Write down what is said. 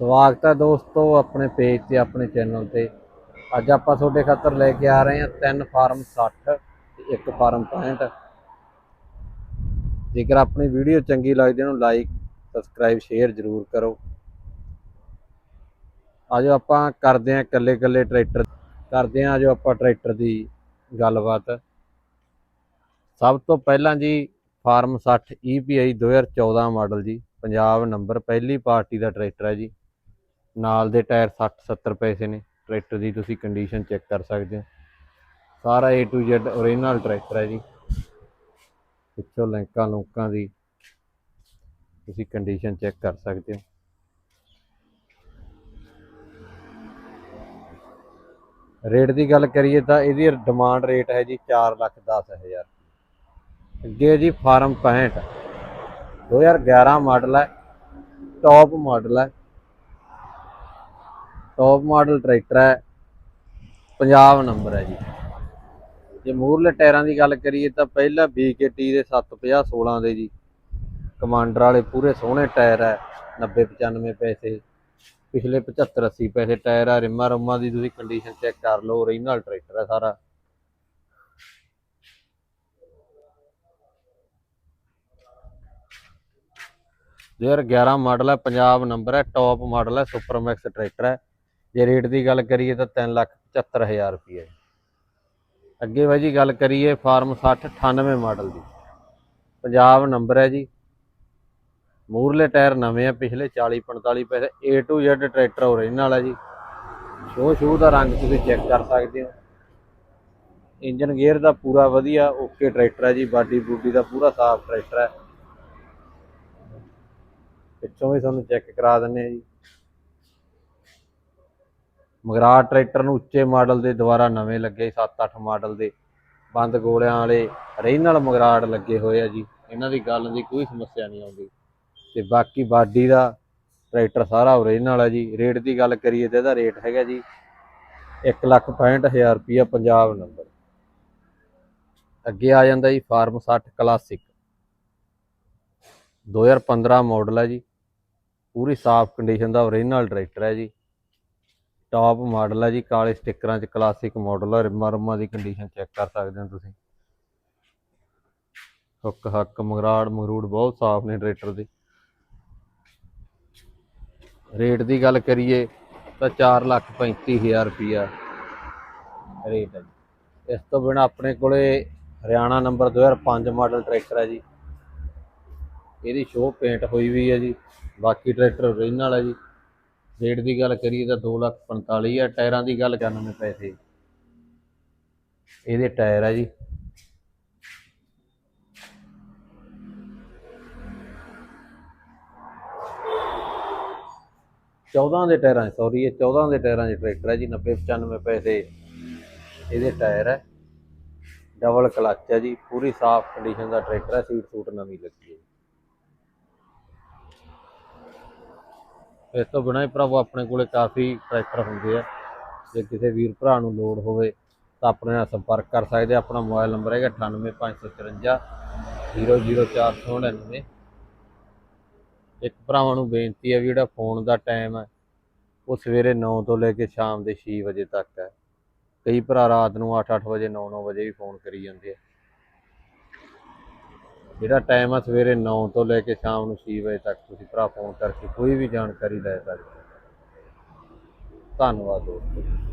ਸਵਾਗਤ ਹੈ ਦੋਸਤੋ ਆਪਣੇ ਪੇਜ ਤੇ, ਆਪਣੇ ਚੈਨਲ ਤੇ। ਅੱਜ ਆਪਾਂ ਤੁਹਾਡੇ ਖਾਤਰ ਲੈ ਕੇ ਆ ਰਹੇ ਹਾਂ ਤਿੰਨ ਫਾਰਮ 60 ਤੇ ਇੱਕ ਫਾਰਮ 65 ਜੇਕਰ ਆਪਣੀ ਵੀਡੀਓ ਚੰਗੀ ਲੱਗਦੀ ਹੈ ਨੂੰ ਲਾਈਕ ਸਬਸਕ੍ਰਾਈਬ ਸ਼ੇਅਰ ਜ਼ਰੂਰ ਕਰੋ। ਆਜੋ ਆਪਾਂ ਕਰਦੇ ਹਾਂ ਇਕੱਲੇ ਇਕੱਲੇ ਟਰੈਕਟਰ ਕਰਦੇ ਹਾਂ ਆਜੋ ਆਪਾਂ ਟਰੈਕਟਰ ਦੀ ਗੱਲਬਾਤ। ਸਭ ਤੋਂ ਪਹਿਲਾਂ ਜੀ, ਫਾਰਮ 60 EPI 2014 ਮਾਡਲ ਜੀ, ਪੰਜਾਬ ਨੰਬਰ ਪਹਿਲੀ ਪਾਰਟੀ ਦਾ ਟਰੈਕਟਰ ਹੈ ਜੀ। ਨਾਲ ਦੇ ਟਾਇਰ 60 70 ਪੈਸੇ ਨੇ। ਟਰੈਕਟਰ ਦੀ ਤੁਸੀਂ ਕੰਡੀਸ਼ਨ ਚੈੱਕ ਕਰ ਸਕਦੇ ਹੋ। ਸਾਰਾ A to Z original tractor ਹੈ ਜੀ। ਪਿੱਛੋਂ ਲੈਂਕਾਂ ਲੁੰਕਾਂ ਦੀ ਤੁਸੀਂ ਕੰਡੀਸ਼ਨ ਚੈੱਕ ਕਰ ਸਕਦੇ ਹੋ। ਰੇਟ ਦੀ ਗੱਲ ਕਰੀਏ ਤਾਂ ਇਹਦੀ ਡਿਮਾਂਡ ਰੇਟ ਹੈ ਜੀ 4 ਲੱਖ 10 ਹਜ਼ਾਰ। ਅੱਗੇ ਜੀ ਫਾਰਮ 65 2011 ਮਾਡਲ ਹੈ ਟੌਪ ਮਾਡਲ ਹੈ। ਟੌਪ ਮਾਡਲ ਟਰੈਕਟਰ ਹੈ। ਪੰਜਾਬ ਨੰਬਰ ਹੈ ਜੀ। ਜੇ ਮੂਰਲੇ ਟਾਇਰਾਂ ਦੀ ਗੱਲ ਕਰੀਏ ਤਾਂ ਪਹਿਲਾ BKT ਦੇ 750 16 ਦੇ ਜੀ। ਕਮਾਂਡਰ ਵਾਲੇ ਪੂਰੇ ਸੋਹਣੇ ਟਾਇਰ ਹੈ। 90 95 ਪੈਸੇ। ਪਿਛਲੇ 75 80 ਪੈਸੇ ਟਾਇਰ ਆ। ਰਿਮਾਂ ਰੁਮਾਂ ਦੀ ਤੁਸੀਂ ਕੰਡੀਸ਼ਨ ਚੈੱਕ ਕਰ ਲਓ। ਓਰੀਜਨਲ ਟਰੈਕਟਰ ਹੈ ਸਾਰਾ। ਯਾਰ ਹਜ਼ਾਰ 11 ਮਾਡਲ ਹੈ। ਪੰਜਾਬ ਨੰਬਰ ਹੈ। ਟੌਪ ਮਾਡਲ ਹੈ। ਸੁਪਰਮੈਕਸ ਟਰੈਕਟਰ ਹੈ। ਜੇ ਰੇਟ ਦੀ ਗੱਲ ਕਰੀਏ ਤਾਂ 375000 ਰੁਪਏ ਅੱਗੇ ਬਾਈ ਜੀ ਗੱਲ ਕਰੀਏ ਫਾਰਮ 60 98 ਮਾਡਲ ਦੀ। ਪੰਜਾਬ ਨੰਬਰ ਹੈ ਜੀ। ਮੂਰਲੇ ਟਾਇਰ ਨਵੇਂ ਆ, ਪਿਛਲੇ 40 45 ਪੈਸੇ, A to Z tractor original ਹੈ ਜੀ। ਸ਼ੋ ਸ਼ੂ ਦਾ ਰੰਗ ਤੁਸੀਂ ਚੈੱਕ ਕਰ ਸਕਦੇ ਹੋ। ਇੰਜਨ ਗੇਅਰ ਦਾ ਪੂਰਾ ਵਧੀਆ, ਓਕੇ ਟਰੈਕਟਰ ਹੈ ਜੀ। ਬਾਡੀ ਬੂਡੀ ਦਾ ਪੂਰਾ ਸਾਫ਼ ਟਰੈਕਟਰ ਹੈ। ਪਿੱਛੋਂ ਵੀ ਤੁਹਾਨੂੰ ਚੈੱਕ ਕਰਾ ਦਿੰਨੇ ਆ ਜੀ। ਮਗਰਾੜ ਟਰੈਕਟਰ ਨੂੰ ਉੱਚੇ ਮਾਡਲ ਦੇ ਦੁਆਰਾ ਨਵੇਂ ਲੱਗੇ 7-8 ਮਾਡਲ ਦੇ ਬੰਦ ਗੋਲਿਆਂ ਵਾਲੇ ਓਰੀਜਨਲ ਮਗਰਾੜ ਲੱਗੇ ਹੋਏ ਆ ਜੀ। ਇਹਨਾਂ ਦੀ ਗੱਲ ਦੀ ਕੋਈ ਸਮੱਸਿਆ ਨਹੀਂ ਆਉਂਦੀ। ਤੇ ਬਾਕੀ ਬਾਡੀ ਦਾ ਟਰੈਕਟਰ ਸਾਰਾ ਓਰੀਜਨਲ ਹੈ ਜੀ। ਰੇਟ ਦੀ ਗੱਲ ਕਰੀਏ ਤੇ ਇਹਦਾ ਰੇਟ ਹੈਗਾ ਜੀ 165000 ਰੁਪਿਆ ਪੰਜਾਬ ਨੰਬਰ ਅੱਗੇ ਆ ਜਾਂਦਾ ਜੀ ਫਾਰਮ 60 ਕਲਾਸਿਕ 2015 ਮਾਡਲ ਹੈ ਜੀ। ਪੂਰੀ ਸਾਫ਼ ਕੰਡੀਸ਼ਨ ਦਾ ਓਰੀਜਨਲ ਟਰੈਕਟਰ ਹੈ ਜੀ। ਟਾਪ ਮਾਡਲ ਹੈ ਜੀ, ਕਾਲੇ ਸਟਿੱਕਰਾਂ 'ਚ ਕਲਾਸਿਕ ਮਾਡਲ ਹੈ ਰਿਮਾਂ ਰੁਮਾਂ ਦੀ ਕੰਡੀਸ਼ਨ ਚੈੱਕ ਕਰ ਸਕਦੇ ਹੋ ਤੁਸੀਂ। ਹੁੱਕ ਹੱਕ, ਮਗਰਾੜ, ਮਗਰੂੜ ਬਹੁਤ ਸਾਫ਼ ਨੇ ਟਰੈਕਟਰ ਦੇ। ਰੇਟ ਦੀ ਗੱਲ ਕਰੀਏ ਤਾਂ 435000 ਰੁਪਿਆ ਰੇਟ ਹੈ ਜੀ। ਇਸ ਤੋਂ ਬਿਨਾ ਆਪਣੇ ਕੋਲੇ ਹਰਿਆਣਾ ਨੰਬਰ 2005 ਮਾਡਲ ਟਰੈਕਟਰ ਹੈ ਜੀ। ਇਹਦੀ ਸ਼ੋਅ ਪੇਂਟ ਹੋਈ ਵੀ ਹੈ ਜੀ। ਬਾਕੀ ਟਰੈਕਟਰ ਓਰੀਜਨਲ ਹੈ ਜੀ। ਰੇਟ ਦੀ ਗੱਲ ਕਰੀਏ ਤਾਂ 2,45,000 ਹੈ ਟਾਇਰਾਂ ਦੀ ਗੱਲ ਕਰਨ ਪੈਸੇ। ਇਹਦੇ ਟਾਇਰ ਹੈ ਜੀ। ਚੌਦਾਂ ਦੇ ਟਾਇਰਾਂ ਸੌਰੀ ਇਹ 14 ਦੇ ਟਾਇਰਾਂ 'ਚ ਟਰੈਕਟਰ ਹੈ ਜੀ 90 95 ਪੈਸੇ। ਇਹਦੇ ਟਾਇਰ ਹੈ ਡਬਲ ਕਲਚ ਹੈ ਜੀ ਪੂਰੀ ਸਾਫ਼ ਕੰਡੀਸ਼ਨ ਦਾ ਟਰੈਕਟਰ ਹੈ ਸੀਟ ਸੂਟ ਨਵੀਂ ਲੱਗੀ ਹੈ ਇਸ ਤੋਂ ਬਿਨਾਂ ਹੀ ਭਰਾਵੋ ਆਪਣੇ ਕੋਲੇ ਕਾਫੀ ਟਰੈਕਟਰ ਹੁੰਦੇ ਆ। ਜੇ ਕਿਸੇ ਵੀਰ ਭਰਾ ਨੂੰ ਲੋੜ ਹੋਵੇ ਤਾਂ ਆਪਣੇ ਨਾਲ ਸੰਪਰਕ ਕਰ ਸਕਦੇ ਆ। ਆਪਣਾ ਮੋਬਾਈਲ ਨੰਬਰ ਹੈਗਾ 98554 00499 ਇੱਕ ਭਰਾਵਾਂ ਨੂੰ ਬੇਨਤੀ ਹੈ ਵੀ ਜਿਹੜਾ ਫੋਨ ਦਾ ਟਾਈਮ ਹੈ ਉਹ ਸਵੇਰੇ 9 ਤੋਂ ਲੈ ਕੇ ਸ਼ਾਮ ਦੇ 6 ਵਜੇ ਤੱਕ ਹੈ ਕਈ ਭਰਾ ਰਾਤ ਨੂੰ 8-8 ਵਜੇ 9-9 ਵਜੇ ਵੀ ਫੋਨ ਕਰੀ ਜਾਂਦੇ ਆ। ਜਿਹੜਾ ਟਾਈਮ ਆ ਸਵੇਰੇ 9 ਤੋਂ ਲੈ ਕੇ ਸ਼ਾਮ ਨੂੰ 6 ਵਜੇ ਤੱਕ ਤੁਸੀਂ ਭਰਾ ਫੋਨ ਕਰਕੇ ਕੋਈ ਵੀ ਜਾਣਕਾਰੀ ਲੈ ਸਕਦੇ ਹੋ। ਧੰਨਵਾਦ ਦੋਸਤੋ।